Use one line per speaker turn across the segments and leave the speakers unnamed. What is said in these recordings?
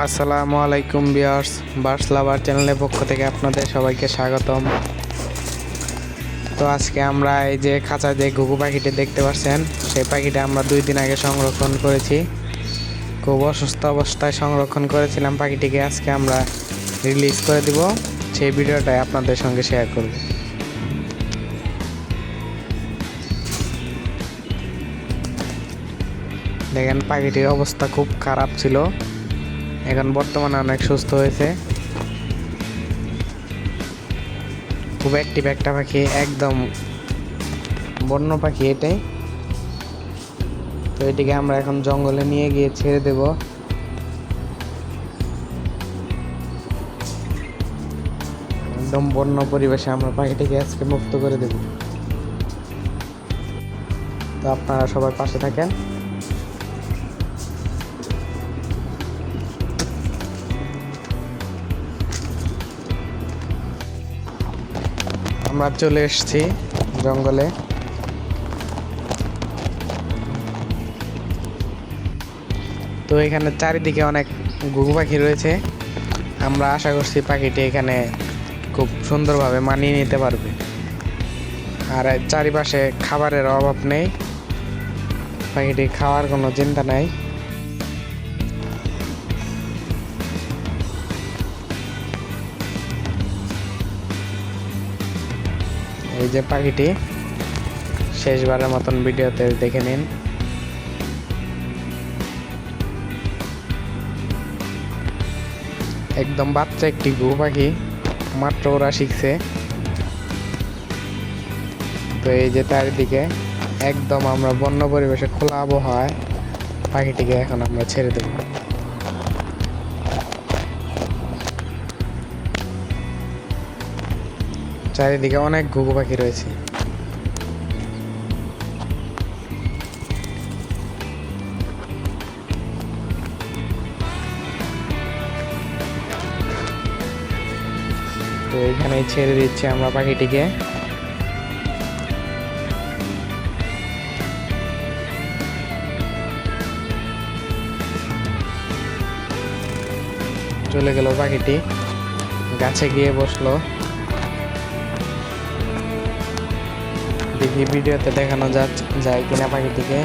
আসসালামু আলাইকুম বিয়ার্স বার্স লাভার চ্যানেলের পক্ষ থেকে আপনাদের সবাইকে স্বাগতম। তো আজকে আমরা এই যে খাঁচা যে ঘুঘু পাখিটি দেখতে পাচ্ছেন, সেই পাখিটা আমরা দুই দিন আগে সংরক্ষণ করেছি। খুব অসুস্থ অবস্থায় সংরক্ষণ করেছিলাম পাখিটিকে, আজকে আমরা রিলিজ করে দিব। সেই ভিডিওটাই আপনাদের সঙ্গে শেয়ার করব। দেখেন, পাখিটির অবস্থা খুব খারাপ ছিল। এখন বর্তমানে অনেক সুস্থ হয়েছে। খুব অ্যাক্টিভ একটা পাখি, একদম বন্য পাখি এটাই। তো এটিকে আমরা এখন জঙ্গলে নিয়ে গিয়ে ছেড়ে দেব। একদম বন্য পরিবেশে আমরা পাখিটিকে আজকে মুক্ত করে দেব। তো আপনারা সবার পাশে থাকেন। আমরা চলে এসেছি জঙ্গলে। তো এখানে চারিদিকে অনেক ঘুঘু পাখি রয়েছে। আমরা আশা করছি পাখিটি এখানে খুব সুন্দরভাবে মানিয়ে নিতে পারবে। আর চারিপাশে খাবারের অভাব নেই। পাখিটি খাওয়ার কোনো চিন্তা নাই। এই যে পাখিটি, শেষবারের মতন ভিডিওতে দেখে নিন। একদম বাচ্চা একটি গু পাখি, মাত্র ওরা শিখছে। তো এই যে চারিদিকে একদম আমরা বন্য পরিবেশে খোলা আবহাওয়ায় পাখিটিকে এখন আমরা ছেড়ে দেব। চারিদিকে অনেক ঘুঘু পাখি রয়েছে। তো এখানে ছেড়ে দিচ্ছি আমরা পাখিটিকে। চলে গেল পাখিটি। গাছে গিয়ে বসল। দেখি ভিডিওতে দেখানো যাচ্ছে যায় কিনা পাখিটিকে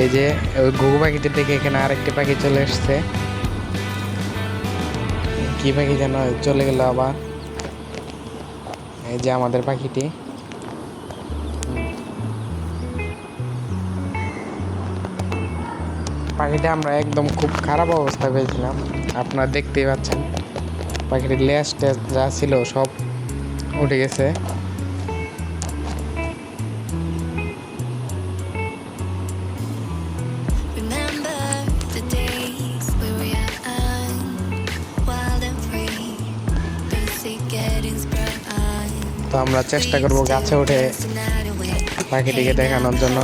এই যে, ওই ঘুঘু পাখিটি থেকে এখানে আরেকটি পাখি চলে এসছে। কি পাখি যেন চলে গেল আবার। এই যে আমাদের পাখিটি। পাখিটা আমরা একদম খুব খারাপ অবস্থা পেয়েছিলাম। আপনারা দেখতেই পাচ্ছেন। পাখিটির লেজ টেজ যা ছিল সব উঠে গেছে। তো আমরা চেষ্টা করব গাছে উঠে পাখিটিকে দেখানোর জন্য।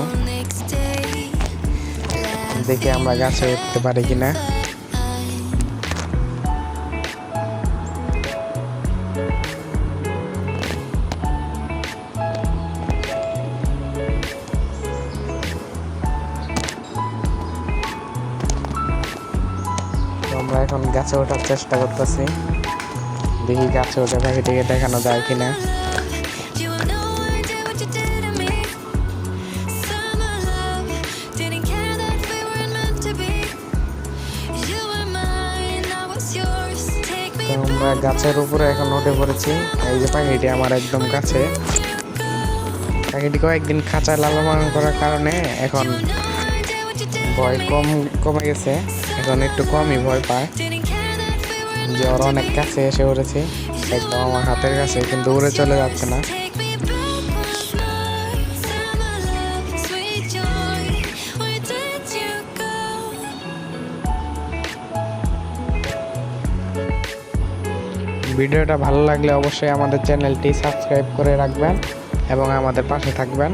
দেখি আমরা গাছে উঠতে পারি কিনা। এখন গাছে ওঠার চেষ্টা করতেছি। দেখি গাছে উঠে পাখিটিকে দেখানো যায় কিনা। আমরা গাছের উপরে এখন উঠে পড়েছি। এই যে পাখিটি আমার একদম কাছে পাখিটি কয়েকদিন খাঁচায় লালন করার কারণে এখন ভয় কম কমে গেছে। এখন একটু কমই ভয় পায়। যে ওরা অনেক কাছে এসে উঠেছে একদম আমার হাতের কাছে, কিন্তু উড়ে চলে যাচ্ছে না? ভিডিওটা ভালো লাগলে অবশ্যই আমাদের চ্যানেলটি সাবস্ক্রাইব করে রাখবেন এবং আমাদের পাশে থাকবেন।